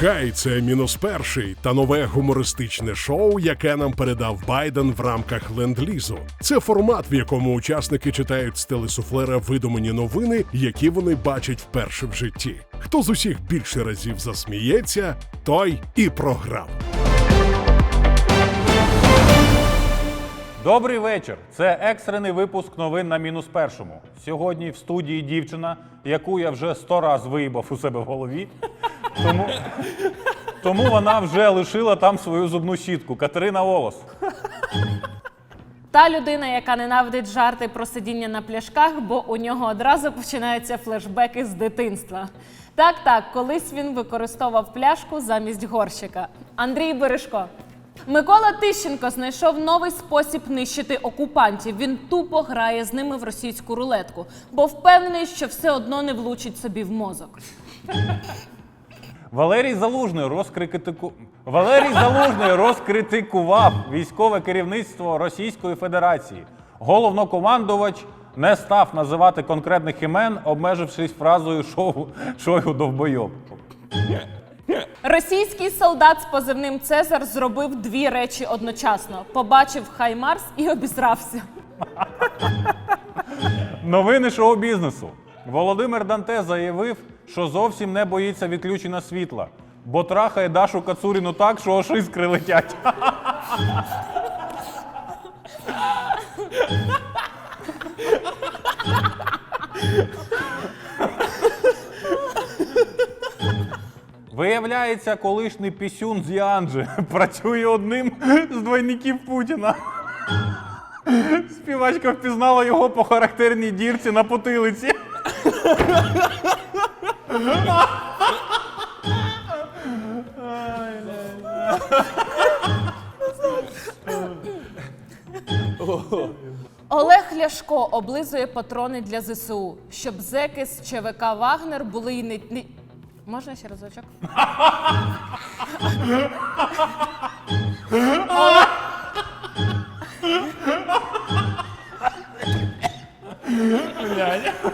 Хай це мінус перший та нове гумористичне шоу, яке нам передав Байден в рамках ленд-лізу. Це формат, в якому учасники читають з телесуфлера видумані новини, які вони бачать вперше в житті. Хто з усіх більше разів засміється, той і програв. Добрий вечір. Це екстрений випуск новин на мінус першому. Сьогодні в студії дівчина, яку я вже сто раз виїбав у себе в голові. Тому, тому вона вже лишила там свою зубну щітку. Катерина Волос. Та людина, яка ненавидить жарти про сидіння на пляшках, бо у нього одразу починаються флешбеки з дитинства. Так, так, колись він використовував пляшку замість горщика. Андрій Бережко. Микола Тищенко знайшов новий спосіб нищити окупантів. Він тупо грає з ними в російську рулетку, бо впевнений, що все одно не влучить собі в мозок. Валерій Залужний розкритику... Валерій Залужний розкритикував військове керівництво Російської Федерації. Головнокомандувач не став називати конкретних імен, обмежившись фразою шоу шою довбойоб. Російський солдат з позивним Цезар зробив дві речі одночасно: побачив Хаймарс і обізрався. Новини шоу-бізнесу. Володимир Данте заявив, що зовсім не боїться відключення світла, бо трахає Дашу Кацуріну так, що аж іскри летять. Виявляється, колишній пісюн з Янджи працює одним з двойників Путіна. Співачка впізнала його по характерній дірці на потилиці. Олег Ляшко облизує патрони для ЗСУ, щоб зеки з ЧВК Вагнер були й не. не- Можна ще разочок?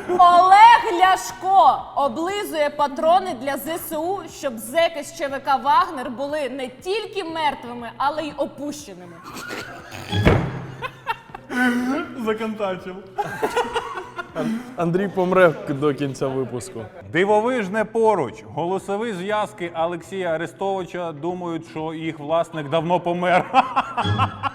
Олег Ляшко облизує патрони для ЗСУ, щоб зеки з ЧВК Вагнер були не тільки мертвими, але й опущеними. Законтачив. Андрій помре до кінця випуску. Дивовижне поруч. Голосові зв'язки Олексія Арестовича думають, що їх власник давно помер.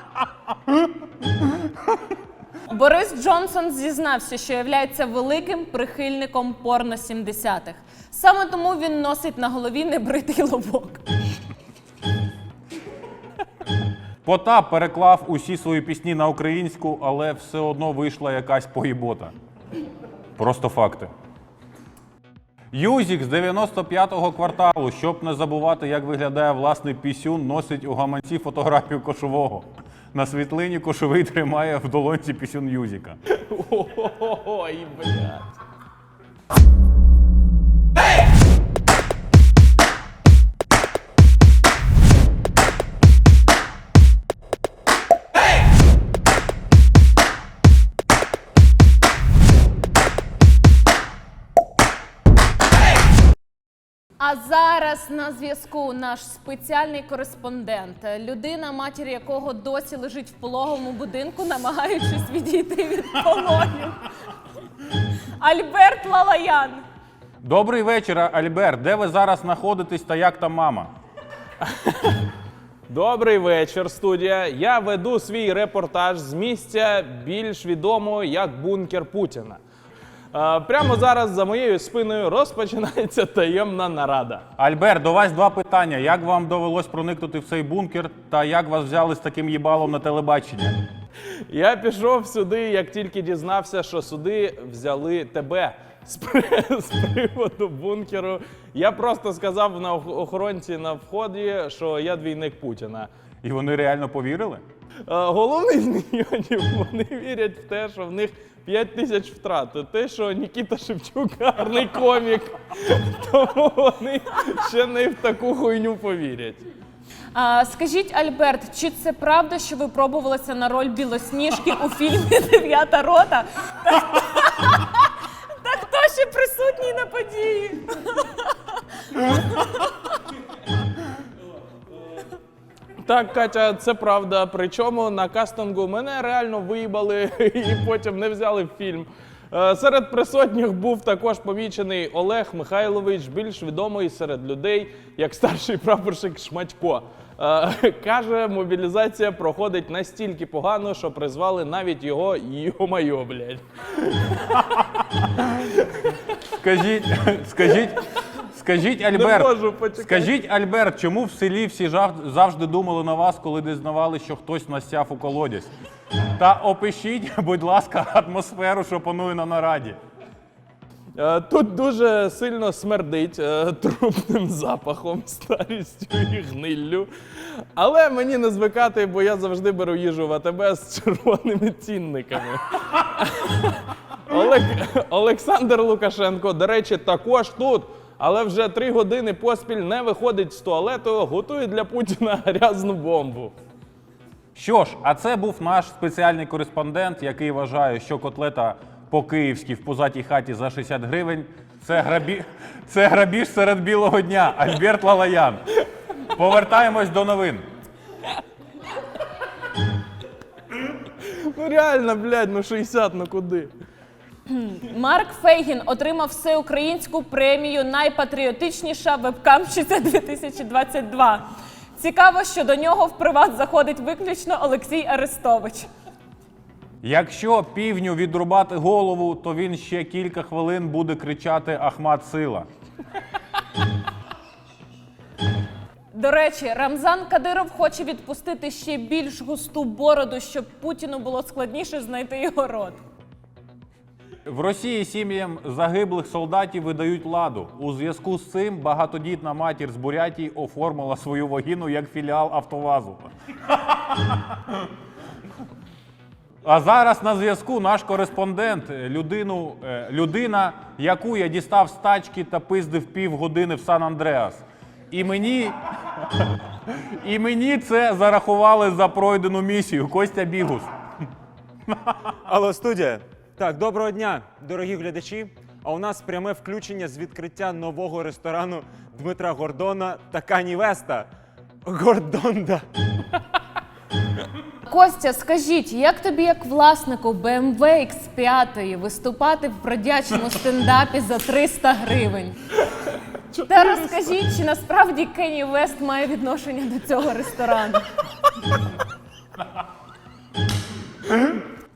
Борис Джонсон зізнався, що є великим прихильником порно 70-х. Саме тому він носить на голові небритий лобок. Потап переклав усі свої пісні на українську, але все одно вийшла якась поїбота. Просто факти. Юзік з 95-го кварталу, щоб не забувати, як виглядає власний пісюн, носить у гаманці фотографію кошового. На світлині кошовий тримає в долонці пісюн Юзіка. Ой, блядь. Зараз на зв'язку наш спеціальний кореспондент, людина, матір якого досі лежить в пологовому будинку, намагаючись відійти від пологів. Альберт Лалаян. Добрий вечір, Альберт. Де ви зараз знаходитесь та як там мама? Добрий вечір, студія. Я веду свій репортаж з місця більш відомого як бункер Путіна. Прямо зараз за моєю спиною розпочинається таємна нарада. Альберт, до вас два питання. Як вам довелось проникнути в цей бункер та як вас взяли з таким їбалом на телебачення? Я пішов сюди, як тільки дізнався, що сюди взяли тебе з, при- з приводу бункеру. Я просто сказав на охоронці на вході, що я двійник Путіна. І вони реально повірили? Головний з мільйонів вони вірять в те, що в них 5 тисяч втрат. Те, що Нікіта Шевчук гарний комік. Тому вони ще не в таку хуйню повірять. А, скажіть, Альберт, чи це правда, що ви пробувалися на роль білосніжки у фільмі Дев'ята рота? Та, та хто ще присутній на події? Так, Катя, це правда. Причому на кастингу мене реально виїбали і потім не взяли в фільм. Е, Серед присутніх був також помічений Олег Михайлович, більш відомий серед людей як старший прапорщик Шматько. Е, Каже, мобілізація проходить настільки погано, що призвали навіть його йо-майо, блядь. Скажіть, скажіть, скажіть, Альберт, можу, скажіть, Альберт, чому в селі всі жав- завжди думали на вас, коли дізнавали, що хтось насяв у колодязь? Та опишіть, будь ласка, атмосферу, що панує на нараді. Е, Тут дуже сильно смердить е, трупним запахом, старістю і гниллю. Але мені не звикати, бо я завжди беру їжу в АТБ з червоними цінниками. Олег, Олександр Лукашенко, до речі, також тут. Але вже три години поспіль не виходить з туалету, готує для Путіна грязну бомбу. Що ж, а це був наш спеціальний кореспондент, який вважає, що котлета по-київськи в пузатій хаті за 60 гривень це, грабі... це грабіж серед білого дня. Альберт Лалаян. Повертаємось до новин. Ну реально, блядь, ну 60, ну куди? Марк Фейгін отримав всеукраїнську премію Найпатріотичніша вебкамщиця 2022. Цікаво, що до нього в приват заходить виключно Олексій Арестович. Якщо півню відрубати голову, то він ще кілька хвилин буде кричати Ахмат Сила. До речі, Рамзан Кадиров хоче відпустити ще більш густу бороду, щоб Путіну було складніше знайти його рот. В Росії сім'ям загиблих солдатів видають ладу. У зв'язку з цим багатодітна матір з Бурятії оформила свою вагіну як філіал Автовазу. А зараз на зв'язку наш кореспондент, людину, е, людина, яку я дістав з тачки та пиздив півгодини в Сан-Андреас. І мені, і мені це зарахували за пройдену місію. Костя Бігус. Алло, студія. Так, доброго дня, дорогі глядачі. А у нас пряме включення з відкриття нового ресторану Дмитра Гордона та Кані Веста. Гордонда. Костя, скажіть, як тобі, як власнику BMW X5, виступати в бродячому стендапі за 300 гривень? Та розкажіть, чи насправді Кенні Вест має відношення до цього ресторану?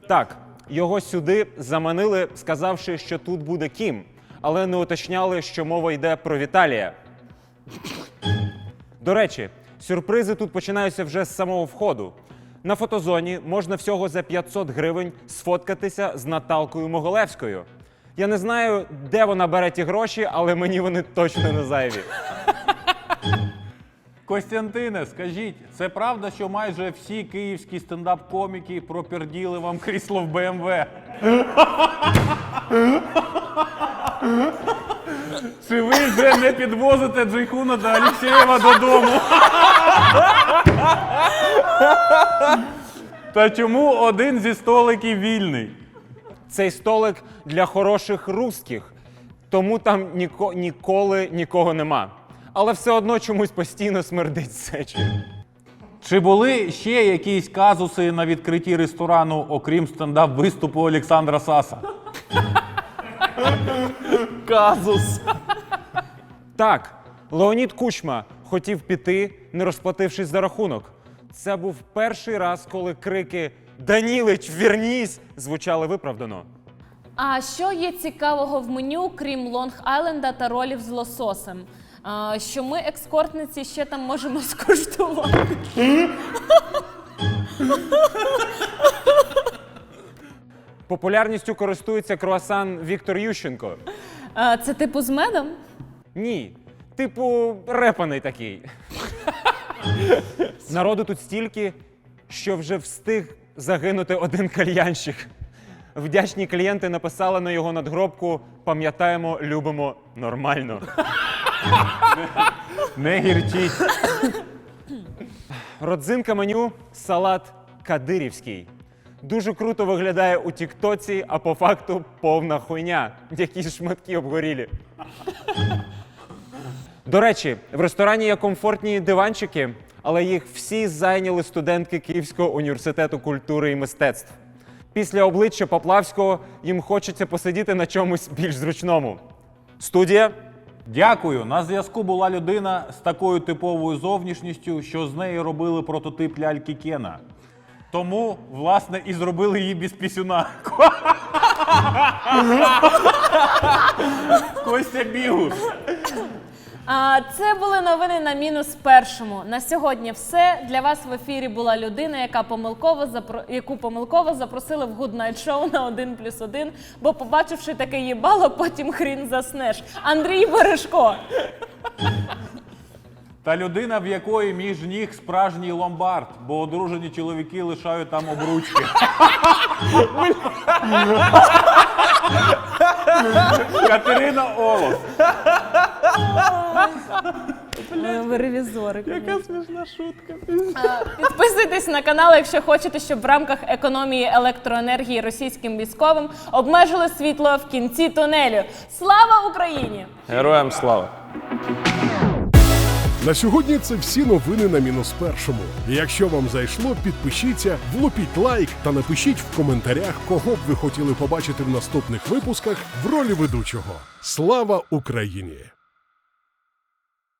Так, його сюди заманили, сказавши, що тут буде Кім, але не уточняли, що мова йде про Віталія. До речі, сюрпризи тут починаються вже з самого входу. На фотозоні можна всього за 500 гривень сфоткатися з Наталкою Моголевською. Я не знаю, де вона бере ті гроші, але мені вони точно не зайві. Костянтине, скажіть, це правда, що майже всі київські стендап-коміки проперділи вам крісло в БМВ? Чи ви вже не підвозите Джейхуна та Алексєєва додому? Та чому один зі столиків вільний? Цей столик для хороших русських, тому там ніко, ніколи нікого нема. Але все одно чомусь постійно смердить сечі. Чи були ще якісь казуси на відкритті ресторану, окрім стендап-виступу Олександра Саса? Казус. Так, Леонід Кучма хотів піти, не розплатившись за рахунок. Це був перший раз, коли крики Данілич, вірнісь! звучали виправдано. А що є цікавого в меню, крім Лонг-Айленда та ролів з лососем? А, що ми, екскортниці, ще там можемо скуштувати. Популярністю користується круасан Віктор Ющенко. А, це типу з медом? Ні, типу, репаний такий. Народу тут стільки, що вже встиг загинути один кальянщик. Вдячні клієнти написали на його надгробку Пам'ятаємо, любимо нормально. Не гірчіть. Родзинка меню салат кадирівський. Дуже круто виглядає у Тіктоці, а по факту повна хуйня. Якісь шматки обгорілі. До речі, в ресторані є комфортні диванчики, але їх всі зайняли студентки Київського університету культури і мистецтв. Після обличчя Поплавського їм хочеться посидіти на чомусь більш зручному. Студія. Дякую. На зв'язку була людина з такою типовою зовнішністю, що з неї робили прототип ляльки Кена. Тому, власне, і зробили її без пісюна. Костя Бігус. А це були новини на мінус першому. На сьогодні все. Для вас в ефірі була людина, яка помилково запро... яку помилково запросили в Good Night Show на 1 плюс 1, бо побачивши таке їбало, потім хрін заснеш. Андрій Бережко. Та людина, в якої між ніг справжній ломбард, бо одружені чоловіки лишають там обручки. Катерина Олос. Е, Ви ревізори. Яка смішна шутка. Підписуйтесь на канал, якщо хочете, щоб в рамках економії електроенергії російським військовим обмежили світло в кінці тунелю. Слава Україні! Героям слава! На сьогодні це всі новини на мінус першому. Якщо вам зайшло, підпишіться, влупіть лайк та напишіть в коментарях, кого б ви хотіли побачити в наступних випусках в ролі ведучого. Слава Україні!